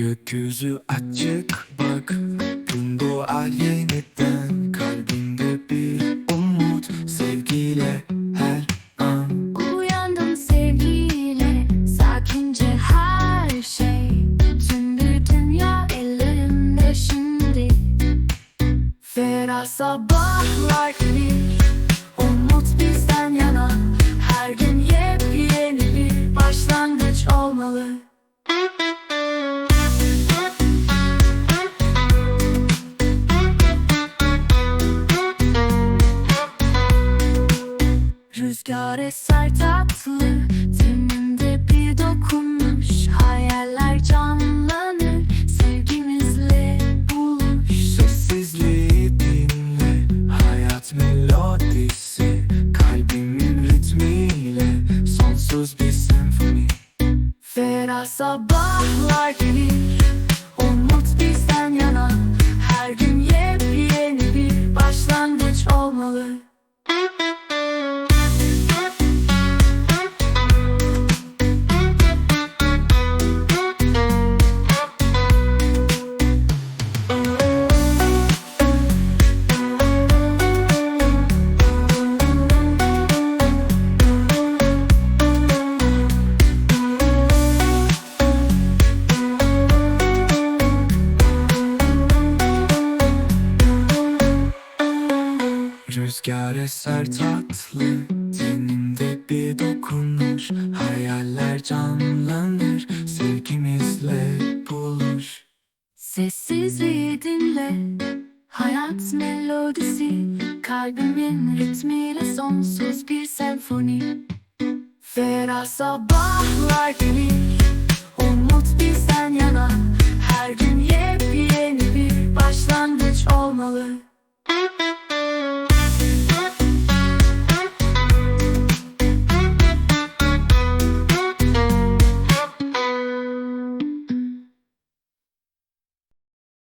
Gökyüzü açık bak Gün doğar yeniden Kalbimde bir umut Sevgiyle her an. Uyandım sevgiyle Sakince her şey. Tüm bir dünya ellerimde şimdi. Ferah sabahlar gelir Umut bizden yana. Her gün yepyeni bir başlangıç olmalı Rüzgar eser tatlı Tenimde bir dokunuş Hayaller canlanır Sevgimizle buluş. Sessizliği dinle Hayat melodisi. Kalbimin ritmiyle Sonsuz bir senfoni. Ferah sabahlar gelir Rüzgar eser tatlı Tenimde bir dokunuş Hayaller canlanır Sevgimizle buluş Sessizliği dinle Hayat melodisi. Kalbimin ritmiyle sonsuz bir senfoni. Ferah sabahlar gelir Umut bizden yana